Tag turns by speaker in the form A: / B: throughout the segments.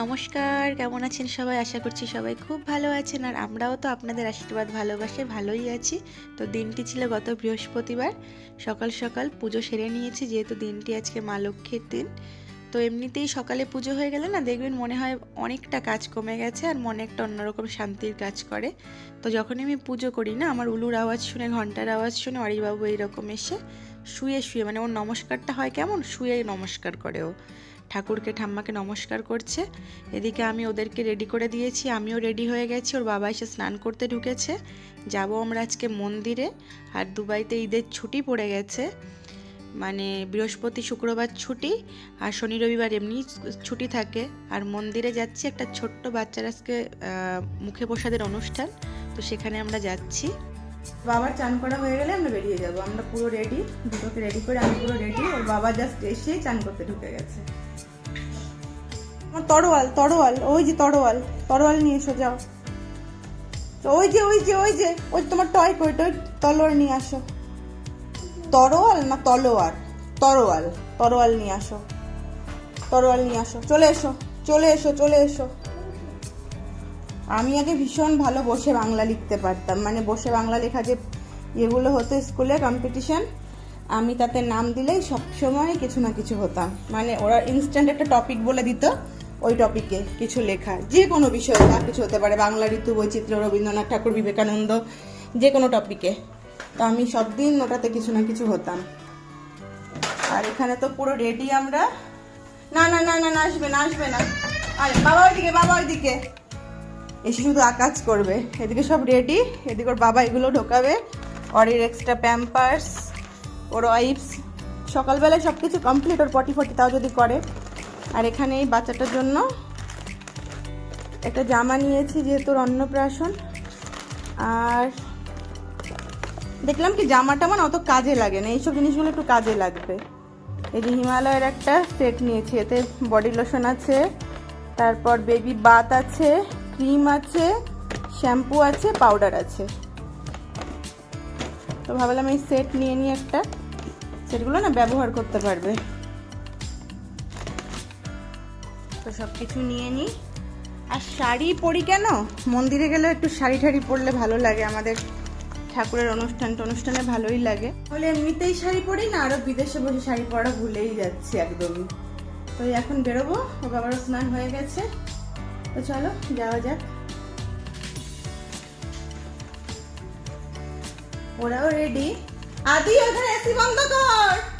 A: নমস্কার, কেমন আছেন সবাই? আশা করছি সবাই খুব ভালো আছেন আর আমরাও তো আপনাদের আশীর্বাদ ভালোবাসে, ভালোই আছি। তো দিনটি ছিল গত বৃহস্পতিবার। সকাল সকাল পুজো সেরে নিয়েছি, যেহেতু দিনটি আজকে মা লক্ষ্মীর দিন। তো এমনিতেই সকালে পুজো হয়ে গেলে না দেখবেন মনে হয় অনেকটা কাজ কমে গেছে আর মনে একটা অন্যরকম শান্তির কাজ করে। তো যখনই আমি পুজো করি না, আমার উলুর আওয়াজ শুনে, ঘণ্টার আওয়াজ শুনে অরিবাবু এইরকম এসে শুয়ে শুয়ে মানে ওর নমস্কারটা হয় কেমন? শুয়ে নমস্কার করে ও। ঠাকুরকে, ঠাম্মাকে নমস্কার করছে। এদিকে আমি ওদেরকে রেডি করে দিয়েছি। আমিও রেডি হয়ে গেছি। ওর বাবা এসে স্নান করতে ঢুকেছে। যাব আমরা আজকে মন্দিরে। আর দুবাইতে ঈদের ছুটি পড়ে গেছে। মানে বৃহস্পতি, শুক্রবার ছুটি। আর শনি, রবিবার এমনি ছুটি থাকে। আর মন্দিরে যাচ্ছি একটা ছোট্ট বাচ্চার আজকে মুখে প্রসাদের অনুষ্ঠান। তো সেখানে আমরা যাচ্ছি।
B: বাবার চান করা হয়ে গেলে আমরা বেরিয়ে যাব। আমরা পুরো রেডি দুটোকে রেডি করে আমি পুরো রেডি ওর বাবা জাস্ট এসেই চান করতে ঢুকে গেছে। আমার তরোয়াল তরোয়াল, ওই যে তরোয়াল তরোয়াল নিয়ে এসো, যাও। ওই যে ওই যে ওই যে, ওই তোমার টয় কই টয় তলোয়ার নিয়ে আসো। তরোয়াল না তলোয়ার? তরোয়াল তরোয়াল নিয়ে আসো। তরোয়াল নিয়ে আসো। চলে এসো চলে এসো চলে এসো। আমি আগে ভীষণ ভালো বসে বাংলা লিখতে পারতাম। মানে বসে বাংলা লেখা যে এগুলো হতো স্কুলে কম্পিটিশন আমি তাতে নাম দিলেই সবসময় কিছু না কিছু হতাম। মানে ওরা ইনস্ট্যান্ট একটা টপিক বলে দিত ওই টপিকে কিছু লেখা, যে কোনো বিষয়ে যা কিছু হতে পারে, বাংলা ঋতু, বৈচিত্র্য, রবীন্দ্রনাথ ঠাকুর, বিবেকানন্দ, যে কোনো টপিকে তো আমি সব দিন ওটাতে কিছু না কিছু হতাম। আর এখানে তো পুরো রেডি আমরা। না না না না না, আসবে না আসবে না। আরে, বাবা ওইদিকে বাবা ওইদিকে। এসে শুধু আকাজ করবে। এদিকে সব রেডি এদিকে ওর বাবা এগুলো ঢোকাবে। অরির এক্সট্রা প্যাম্পার্স ওর ওয়াইপস সকালবেলায় সব কিছু কমপ্লিট ওর পটি ফটি তাও যদি করে। আর এখানে এই বাচ্চাটার জন্য একটা জামা নিয়েছি, যেহেতু অন্নপ্রাশন। আর দেখলাম কি জামাটা মানে অত কাজে লাগে না, এইসব জিনিসগুলো একটু কাজে লাগবে। এই যে হিমালয়ের একটা সেট নিয়েছি, এতে বডি লোশন আছে, তারপর বেবি বাথ আছে, ক্রিম আছে, শ্যাম্পু আছে, পাউডার আছে। তো ভাবলাম এই সেট নিয়ে নিয়ে একটা, সেটগুলো না ব্যবহার করতে পারবে। তো সব কিছু নিয়ে নিই। আর শাড়ি পরি কেন? মন্দিরে গেলে একটু শাড়ি ঠাড়ি পরলে ভালো লাগে। আমাদের ঠাকুরের অনুষ্ঠান অনুষ্ঠানে ভালোই লাগে। বলে এমনিতেই শাড়ি পরি না? আরও বিদেশে বসে শাড়ি পরা ভুলেই যাচ্ছি একদমই। তো এখন বেরোবো। ও বাবারও স্নান হয়ে গেছে। তো চলো, যাওয়া যাক। ওরাও রেডি আদি, ওখানে এসি বন্ধ কর!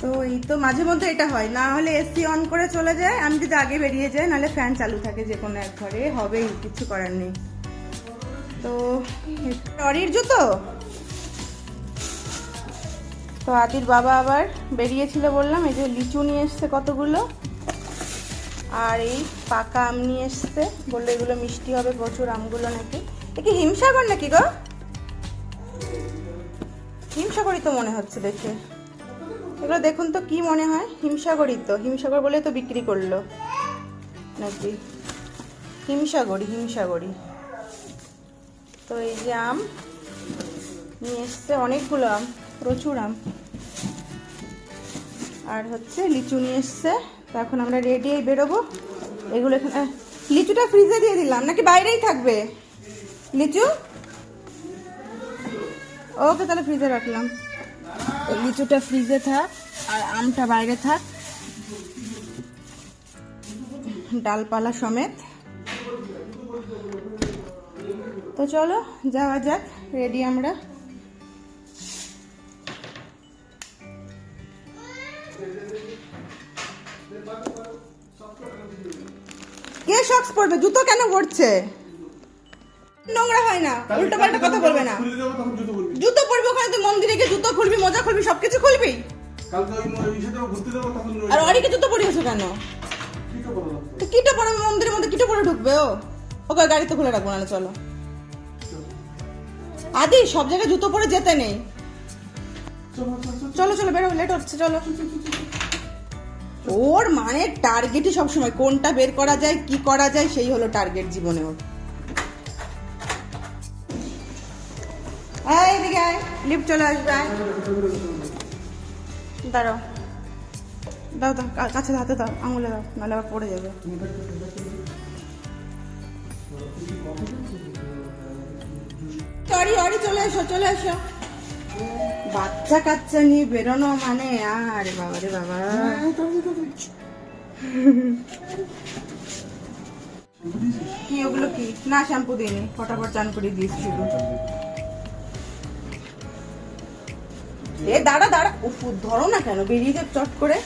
B: তো এই তো মাঝে মধ্যে এটা হয়। না হলে এসি অন করে চলে যায়, আমি যদি আগে বেরিয়ে যাই, নাহলে ফ্যান চালু থাকে যে কোনো এক ঘরে, হবেই, কিছু করার নেই। তো অরির জুতো? তো আদির বাবা আবার বেরিয়েছিল বললাম, এই যে লিচু নিয়ে এসছে কতগুলো, আর এই পাকা আম নিয়ে এসছে, বলল এগুলো মিষ্টি হবে, প্রচুর আমগুলো নাকি। এ কি হিমসাগর নাকি গো? হিমসাগরই তো মনে হচ্ছে দেখে। এগুলো দেখুন তো কি মনে হয়? হিমসাগরই তো। হিমসাগর বলে তো বিক্রি করল। নাকি? হিমসাগরই হিমসাগরই। তো এই যে আম নিয়ে এসছে অনেকগুলো আম, প্রচুর আম। আর হচ্ছে লিচু নিয়ে এসছে। তো এখন আমরা রেডি বেরোবো। এগুলো এখানে লিচুটা ফ্রিজে দিয়ে দিলাম। নাকি বাইরেই থাকবে? লিচু? ওকে, তাহলে ফ্রিজে রাখলাম। লিচুটা ফ্রিজে থাক আর আমটা বাইরে থাক। ডালপালা সমেত। তো চলো যাওয়া যাক রেডি আমরা। কে শক্স পরবে? জুতো কেন পড়ছে নোংরা হয় না উল্টো পাল্টা কথা বলবে না।
C: জুতো
B: পরবি ওখানে তুই মন্দিরে গিয়ে জুতো খুলবি মজা খুলবি সবকিছু খুলবি? আর অরিকে জুতো পরিয়েছো কেন। তো কিটা পরবে মন্দিরের মধ্যে? কিটা পরে ঢুকবে ও? ওকে গাড়ি তো খুলে রাখব না চলো। আদি সব জায়গায় জুতো পরে যেতে নেই।
C: চলো, চলো, চলো।
B: চলো চলো বেরো লেট হচ্ছে চলো। ওর মানে টার্গেটই সবসময় কোনটা বের করা যায় কি করা যায় সেই হলো টার্গেট জীবনে ওর। আয় চলে আসবে দাও দাও কাছে হাতে দাও, আঙুলে দাও, নাহলে আবার পড়ে যাবে। অরি অরি চলে এসো চলে এসো। বাচ্চা কাচ্চা নিয়ে বেরোনো মানে আরে, বাবা রে বাবা। কি, ওগুলো কি? না, শ্যাম্পু দিইনি, ফটাফট চান করে দিয়েছি এ দাঁড়া দাঁড়া। উফ ধরো না কেন, বেরিয়ে যাক চট করে।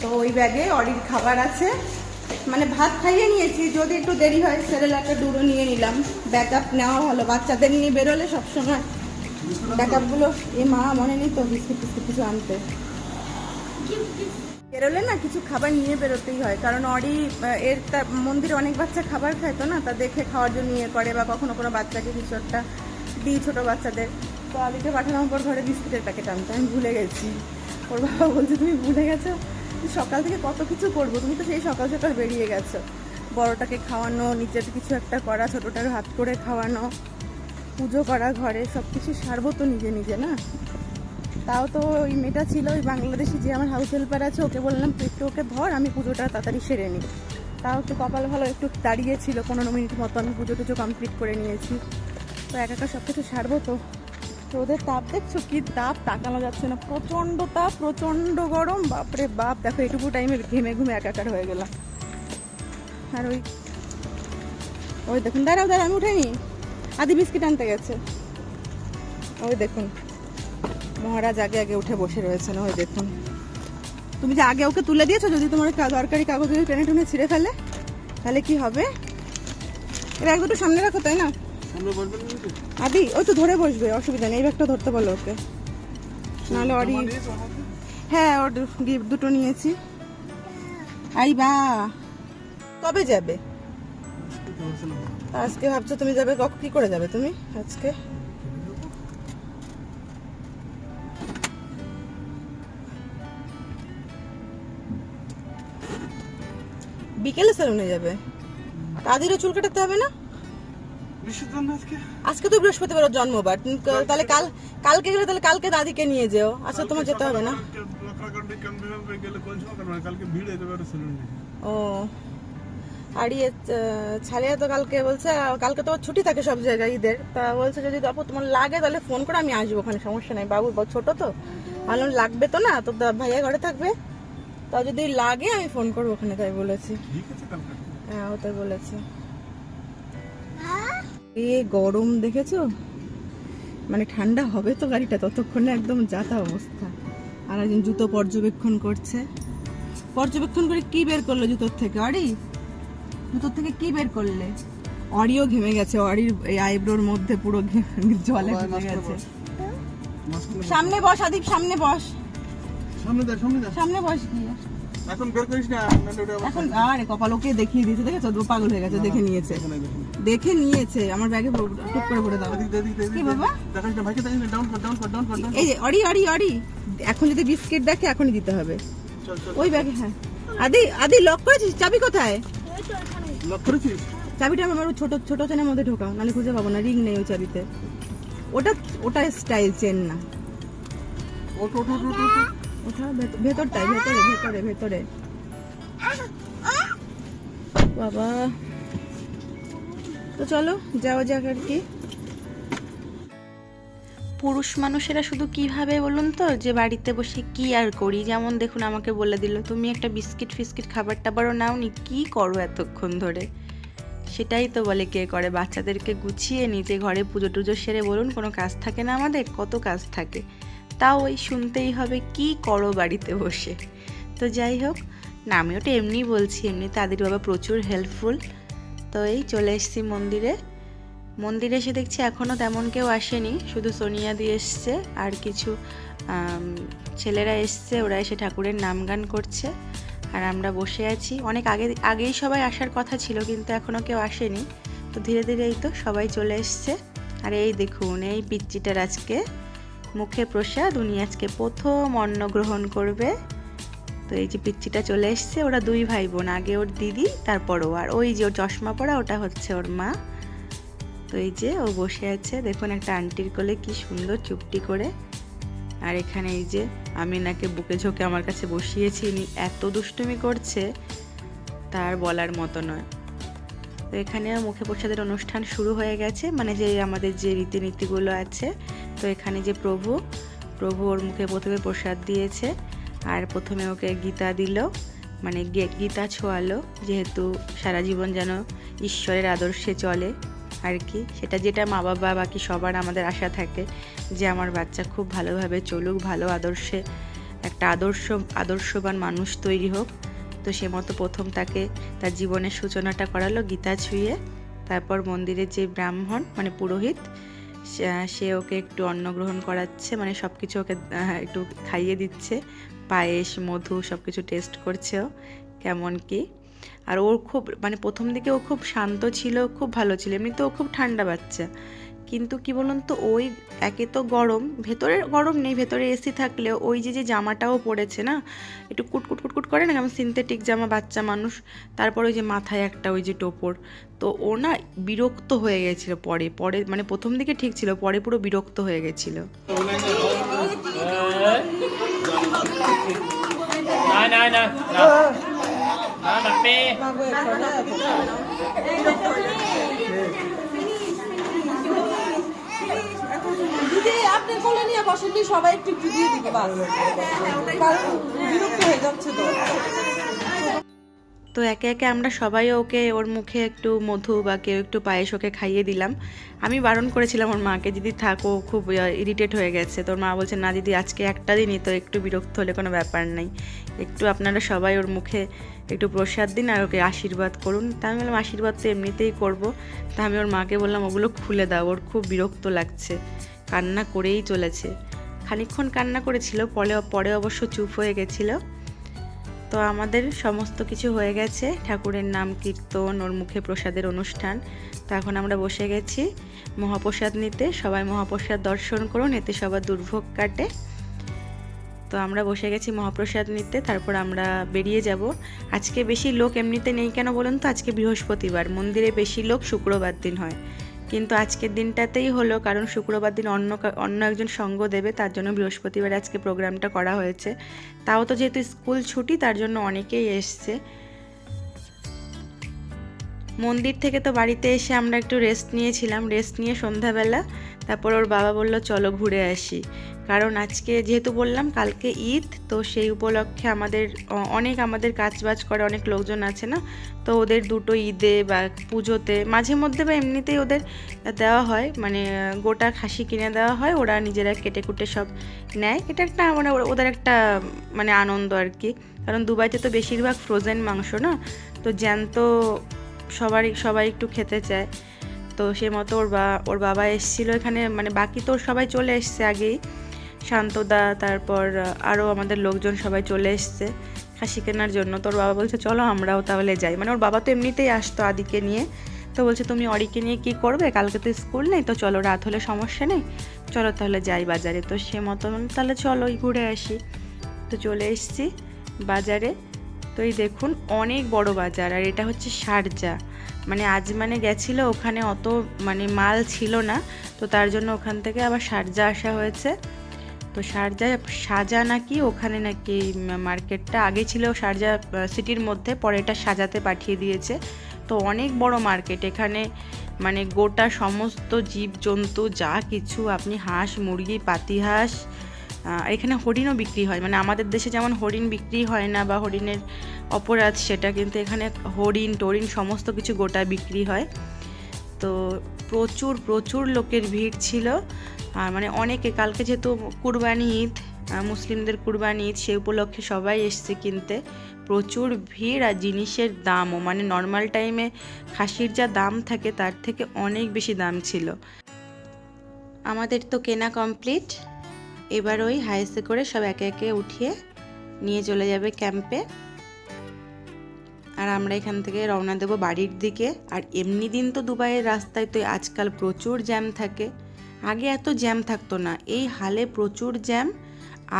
B: তো ওই ব্যাগে অরির খাবার আছে। মানে ভাত খাইয়ে নিয়েছি, যদি একটু দেরি হয়, সেরেল একটা ডুরো নিয়ে নিলাম। ব্যাকআপ নেওয়া ভালো, বাচ্চাদের নিয়ে বেরোলে সবসময়। ব্যাকআপগুলো, এ মা মনে নেই তো বিস্কুট টিস্কুট কিছু আনতে। বেরোলে না কিছু খাবার নিয়ে বেরোতেই হয়। কারণ অরি এর মন্দিরে অনেক বাচ্চা খাবার খায় তো না, তা দেখে খাওয়ার জন্য ইয়ে করে বা কখনো কোনো বাচ্চাকে কিছু একটা দিই ছোটো বাচ্চাদের। তো আলিকে পাঠানোর পর ঘরে বিস্কুটের প্যাকেট আনতে। আমি ভুলে গেছি। ওর বাবা বলছে, তুমি ভুলে গেছো? সকাল থেকে কত কিছু করব, তুমি তো সেই সকাল সকাল বেরিয়ে গেছো। বড়টাকে খাওয়ানো, নিজের কিছু একটা করা, ছোটোটার হাত করে খাওয়ানো, পুজো করা, ঘরে সব কিছু সারবো তো নিজে নিজে না? তাও তো ওই মেয়েটা ছিল, ওই বাংলাদেশি যে আমার হাউস হেল্পার আছে, ওকে বললাম, তুই একটু ওকে ধর, আমি পুজোটা তাড়াতাড়ি সেরে নিই। তাও একটু কপাল ভালো, একটু দাঁড়িয়েছিল পনেরো মিনিট মতো আমি পুজো টুজো কমপ্লিট করে নিয়েছি। তো এক একা সব কিছু সারবো তো। ওদের তাপ, দেখছ কি তাপ? তাকানো যাচ্ছে না, প্রচণ্ড তাপ, প্রচণ্ড গরম। বাপরে বাপ, দেখো এটুকু টাইমে ঘেমে ঘুমে একাকার হয়ে গেলাম। আর ওই ওই দেখুন, দাঁড়াও দাঁড়াও, আমি উঠে নি আদি বিস্কিট আনতে গেছে। ওই দেখুন। মহারাজ আগে আগে উঠে বসে রয়েছেন ওই দেখুন। তুমি যে আগে ওকে তুলে দিয়েছ যদি তোমার দরকারি কাগজ যদি টেনে টুনে ছিঁড়ে ফেলে তাহলে কি হবে? এরা এক দুটো সামনে রাখো তাই না? আদি ওই তো ধরে বসবে অসুবিধা নেই এই ব্যাগটা ধরতে বলো ওকে। নাহলে অরি? হ্যাঁ ওর গিফট দুটো নিয়েছি। আই বা কবে যাবে?
C: আজকে
B: ভাবছ তুমি যাবে কি করে যাবে তুমি আজকে? বিকেলে সেলুনে যাবে। আদিরও চুল কাটাতে হবে না?
C: আজকে?
B: তো বৃহস্পতিবার জন্মবার। তাহলে কাল, কালকে গেলে তাহলে কালকে দাদিকে নিয়ে যেও। আচ্ছা তোমার যেতে হবে না। ও, আর ইয়ে ছাড়িয়া তো কালকে বলছে কালকে তো ছুটি থাকে সব জায়গায় ঈদের। তা বলছে যদি আপু তোমার লাগে তাহলে ফোন করে আমি আসব, ওখানে সমস্যা নাই। বাবু ছোট তো। ভালো লাগবে তো না? তো ভাইয়া ঘরে থাকবে? তা যদি লাগে আমি ফোন করব ওখানে তাই বলেছি।
C: ঠিক আছে কালকে।
B: হ্যাঁ ও তাই বলেছে। এ গরম দেখেছ? মানে ঠান্ডা হবে তো গাড়িটা ততক্ষণে একদম যাতা অবস্থা। আর একজন জুতো পর্যবেক্ষণ করছে। পর্যবেক্ষণ করে কি বের করল জুতোর থেকে অরি? জুতোর থেকে কি বের করলে? অরিও ঘেমে গেছে অরির এই আইব্রোর মধ্যে পুরো ঘে- জলে
C: ঘেমে
B: গেছে। সামনে বস আদিপ সামনে বস।
C: সামনে
B: বস
C: এখন বের করিস না নাহলে ওটা আবার
B: এখন আরে কপাল ওকে দেখিয়ে দিয়েছে দেখেছ? ও পাগল হয়ে গেছে দেখে নিয়েছে। দেখে নিয়েছে আমার ব্যাগে টুক করে ভরে দাও।
C: এদিক দিয়ে, এদিক দিয়ে, এদিক
B: কি বাবা?
C: দেখাস না, ভাইকে দেখাস না, down কর, down কর, down কর,
B: এই যে অরি অরি অরি এখন যদি বিস্কিট দেখে এখনই দিতে হবে। ওই ব্যাগে হ্যাঁ। আদি আদি লক করেছিস? চাবি কোথায়?
C: লক করেছিস?
B: চাবিটা আমার ছোট ছোট চেনের মধ্যে ঢোকাও নাহলে খুঁজে পাবো না রিং নেই ওই চাবিতে। ওটা ওটা স্টাইল চেন না। ওটা ভেত- ভেতরটাই ভেতরে ভেতরে ভেতরে। বাবা। তো চলো, যাওয়া যাক আর কি।
A: পুরুষ মানুষেরা শুধু কীভাবে বলুন তো, যে বাড়িতে বসে কি আর করি? যেমন দেখুন, আমাকে বলে দিল, তুমি একটা বিস্কিট ফিস্কিট খাবার টাবারও নাওনি, কি করো এতক্ষণ ধরে? সেটাই তো বলে কে করে, বাচ্চাদেরকে গুছিয়ে নিজে ঘরে পুজো টুজো সেরে বলুন, কোনো কাজ থাকে না আমাদের? কত কাজ থাকে? তাও ওই শুনতেই হবে কি করো বাড়িতে বসে। তো যাই হোক, না আমি ওটা এমনি বলছি, এমনি তাদের বাবা প্রচুর হেল্পফুল তো এই চলে এসেছি মন্দিরে। মন্দিরে এসে দেখছি এখনও তেমন কেউ আসেনি, শুধু সোনিয়া দিয়ে এসছে আর কিছু ছেলেরা এসছে, ওরা এসে ঠাকুরের নাম গান করছে আর আমরা বসে আছি। অনেক আগে, আগেই সবাই আসার কথা ছিল কিন্তু এখনও কেউ আসেনি। তো ধীরে ধীরে এই তো সবাই চলে এসছে। আর এই দেখুন, এই পিচ্চিটার আজকে মুখে প্রসাদ, উনি আজকে প্রথম অন্ন গ্রহণ করবে। তো এই যে পিচ্চিটা চলে এসছে, ওরা দুই ভাই বোন আগে ওর দিদি তারপরও আর ওই যে ওর চশমা পরা, ওটা হচ্ছে ওর মা। তো এই যে ও বসে আছে, দেখুন একটা আন্টির কোলে কি সুন্দর চুপটি করে। আর এখানে এই যে আমি নাকে বুকে ঝোঁকে আমার কাছে বসিয়েছি, ইনি এত দুষ্টুমি করছে, তার বলার মতো নয়। তো এখানে মুখে প্রসাদের অনুষ্ঠান শুরু হয়ে গেছে মানে যে আমাদের যে রীতিনীতিগুলো আছে তো এখানে যে প্রভু প্রভু ওর মুখে প্রথমে প্রসাদ দিয়েছে আর প্রথমে ওকে গীতা দিল মানে গীতা ছোঁয়ালো, যেহেতু সারা জীবন যেন ঈশ্বরের আদর্শে চলে আর কি। সেটা যেটা মা বাবা, বাকি সবার আমাদের আশা থাকে যে আমার বাচ্চা খুব ভালোভাবে চলুক, ভালো আদর্শে, একটা আদর্শ, আদর্শবান মানুষ তৈরি হোক। তো সে মতো প্রথম তাকে তার জীবনের সূচনাটা করালো গীতা ছুঁয়ে। তারপর মন্দিরের যে ব্রাহ্মণ মানে পুরোহিত সে- ওকে একটু অন্ন গ্রহণ করাচ্ছে মানে সব কিছু ওকে একটু খাইয়ে দিচ্ছে। পায়েস, মধু সব কিছু টেস্ট করছে ও, কেমন কি। আর ওর খুব মানে প্রথম দিকে ও খুব শান্ত ছিল, খুব ভালো ছিল এমনিতে ও খুব ঠান্ডা বাচ্চা। কিন্তু কি বলুন তো ওই একে তো গরম ভেতরে গরম নেই ভেতরে এসি থাকলেও ওই যে যে জামাটাও পড়েছে না একটু কুটকুট কুটকুট করে না কেমন সিনথেটিক জামা বাচ্চা মানুষ তারপর ওই যে মাথায় একটা ওই যে টোপর তো ও না বিরক্ত হয়ে গেছিল পরে পরে মানে প্রথম দিকে ঠিক ছিল পরে পুরো বিরক্ত হয়ে গেছিল
D: nè Nè Nè đặt đi
E: দিদি আপনি কোলে নিয়ে বসেননি সবাই একটু একটু দিয়ে দিবে, বাস। কারণ বিরক্ত হয়ে যাচ্ছে তো।
A: তো একে একে আমরা সবাই ওকে, ওর মুখে একটু মধু বা কেউ একটু পায়েস ওকে খাইয়ে দিলাম। আমি বারণ করেছিলাম ওর মাকে, দিদি থাকো খুব ইরিটেট হয়ে গেছে। তোর মা বলছে, না দিদি, আজকে একটা দিনই, তো একটু বিরক্ত হলে কোনো ব্যাপার নেই। একটু আপনারা সবাই ওর মুখে একটু প্রসাদ দিন আর ওকে আশীর্বাদ করুন। তা আমি বললাম, আশীর্বাদ তো এমনিতেই করব। তা আমি ওর মাকে বললাম, ওগুলো খুলে দাও, ওর খুব বিরক্ত লাগছে। কান্না করেই চলেছে। খানিকক্ষণ কান্না করেছিল, পরে পরে অবশ্য চুপ হয়ে গেছিল। তো আমাদের সমস্ত কিছু হয়ে গেছে। ঠাকুরের নাম কীর্তন, ওর মুখে প্রসাদের অনুষ্ঠান। তো এখন আমরা বসে গেছি মহাপ্রসাদ নিতে। সবাই মহাপ্রসাদ দর্শন করুন, এতে সবার দুর্ভোগ কাটে। তো আমরা বসে গেছি মহাপ্রসাদ নিতে, তারপর আমরা বেরিয়ে যাব। আজকে বেশি লোক এমনিতে নেই কেন বলুন তো? আজকে বৃহস্পতিবার, মন্দিরে বেশি লোক শুক্রবার দিন হয়। কিন্তু আজকের দিনটাতেই হলো, কারণ শুক্রবার দিন অন্য অন্য একজন সঙ্গ দেবে, তার জন্য বৃহস্পতিবার আজকে প্রোগ্রামটা করা হয়েছে। তাও তো যেহেতু স্কুল ছুটি, তার জন্য অনেকেই এসছে। মন্দির থেকে তো বাড়িতে এসে আমরা একটু রেস্ট নিয়েছিলাম। রেস্ট নিয়ে সন্ধ্যাবেলা তারপর ওর বাবা বলল, চলো ঘুরে আসি। কারণ আজকে যেহেতু বললাম, কালকে ঈদ, তো সেই উপলক্ষে আমাদের অনেক আমাদের কাজবাজ করে, অনেক লোকজন আছে না? তো ওদের দুটো ঈদে বা পুজোতে, মাঝে মধ্যে বা এমনিতেই ওদের দেওয়া হয় মানে গোটা খাসি কিনে দেওয়া হয়, ওরা নিজেরা কেটে কুটে সব নেয়। এটা একটা মানে ওদের একটা মানে আনন্দ আর কি। কারণ দুবাইতে তো বেশিরভাগ ফ্রোজেন মাংস না? তো জ্যান্ত সবারই, সবাই একটু খেতে চায়। তো সে মতো ওর বা, ওর বাবা এসেছিল এখানে মানে বাকি তো সবাই চলে এসছে আগেই। শান্তদা, তারপর আরও আমাদের লোকজন সবাই চলে এসছে খাসি কেনার জন্য। তোর বাবা বলছে, চলো আমরাও তাহলে যাই। মানে ওর বাবা তো এমনিতেই আসতো আদিকে নিয়ে। তো বলছে, তুমি অরিকে নিয়ে কি করবে? কালকে তো স্কুল নেই, তো চলো রাত হলে সমস্যা নেই। চলো তাহলে যাই বাজারে। তো সে মতো তাহলে চলো ঘুরে আসি। তো চলে এসেছি বাজারে। তো এই দেখুন, অনেক বড় বাজার, আর এটা হচ্ছে শারজা মানে আজ মানে গেছিল, ওখানে অত মানে মাল ছিল না, তো তার জন্য ওখান থেকে আবার শারজা আসা হয়েছে। তো শারজা সাজা নাকি, ওখানে নাকি মার্কেটটা আগে ছিল শারজা সিটির মধ্যে, পরে এটা সাজাতে পাঠিয়ে দিয়েছে। তো অনেক বড় মার্কেট, এখানে মানে গোটা সমস্ত জীবজন্তু, যা কিছু, আপনি হাঁস, মুরগি পাতিহাঁস এখানে হরিণও বিক্রি হয়। মানে আমাদের দেশে যেমন হরিণ বিক্রি হয় না বা হরিণের অপরাধ, সেটা কিন্তু এখানে হরিণ টরিণ সমস্ত কিছু গোটা বিক্রি হয়। তো প্রচুর প্রচুর লোকের ভিড় ছিল। আর মানে অনেকে, কালকে যেহেতু কুরবানি ঈদ মুসলিমদের কুরবানি ঈদ সেই উপলক্ষে সবাই এসছে কিনতে। প্রচুর ভিড় আর জিনিসের দামও মানে নর্মাল টাইমে খাসির যা দাম থাকে, তার থেকে অনেক বেশি দাম ছিল। আমাদের তো কেনা কমপ্লিট এবার ওই হাইসে করে সব একে একে উঠিয়ে নিয়ে চলে যাবে ক্যাম্পে আর আমরা এখান থেকে রওনা দেবো বাড়ির দিকে। আর এমনি দিন তো দুবাইয়ের রাস্তায় তো আজকাল প্রচুর জ্যাম থাকে। আগে এত জ্যাম থাকতো না। এই হালে প্রচুর জ্যাম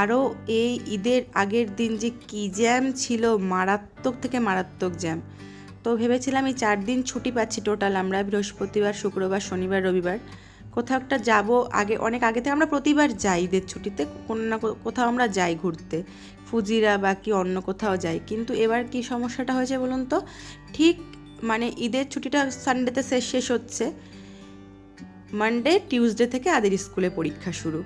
A: আরও এই ঈদের আগের দিন যে কী জ্যাম ছিল, মারাত্মক থেকে মারাত্মক জ্যাম তো ভেবেছিলাম এই চার দিন ছুটি পাচ্ছি টোটাল আমরা বৃহস্পতিবার, শুক্রবার, শনিবার, রবিবার। কোথাও একটা যাব, আগে, অনেক আগে থেকে আমরা প্রতিবার যাই ঈদের ছুটিতে, কোনো না কোথাও আমরা যাই ঘুরতে, ফুজিরা বা কি অন্য কোথাও যাই। কিন্তু এবার কি সমস্যাটা হয়েছে বলুন তো, ঠিক মানে ঈদের ছুটিটা সানডেতে শেষ শেষ হচ্ছে মানডে টিউসডে থেকে আদের স্কুলে পরীক্ষা শুরু।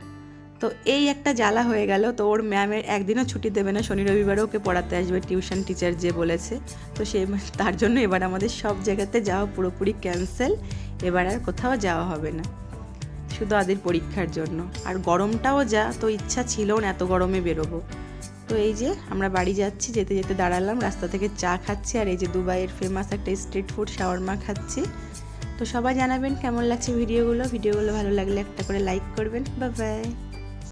A: তো এই একটা জ্বালা হয়ে গেল, তো ওর ম্যামের একদিনও ছুটি দেবে না, শনি রবিবারও ওকে পড়াতে আসবে, টিউশন টিচার যে বলেছে। তো সে, তার জন্য এবার আমাদের সব জায়গাতে যাওয়া পুরোপুরি ক্যান্সেল এবার আর কোথাও যাওয়া হবে না। শুধু আদির পরীক্ষার জন্য। আর গরমটাও যা, তো ইচ্ছা ছিল না এত গরমে বেরোবো। তো এই যে আমরা বাড়ি যাচ্ছি, যেতে যেতে দাঁড়ালাম, রাস্তা থেকে চা খাচ্ছি, আর এই যে দুবাইয়ের ফেমাস একটা স্ট্রিট ফুড শাওয়ারমা খাচ্ছি। তো সবাই জানাবেন কেমন লাগছে ভিডিওগুলো ভিডিওগুলো ভালো লাগলে একটা করে লাইক করবেন। বা বাই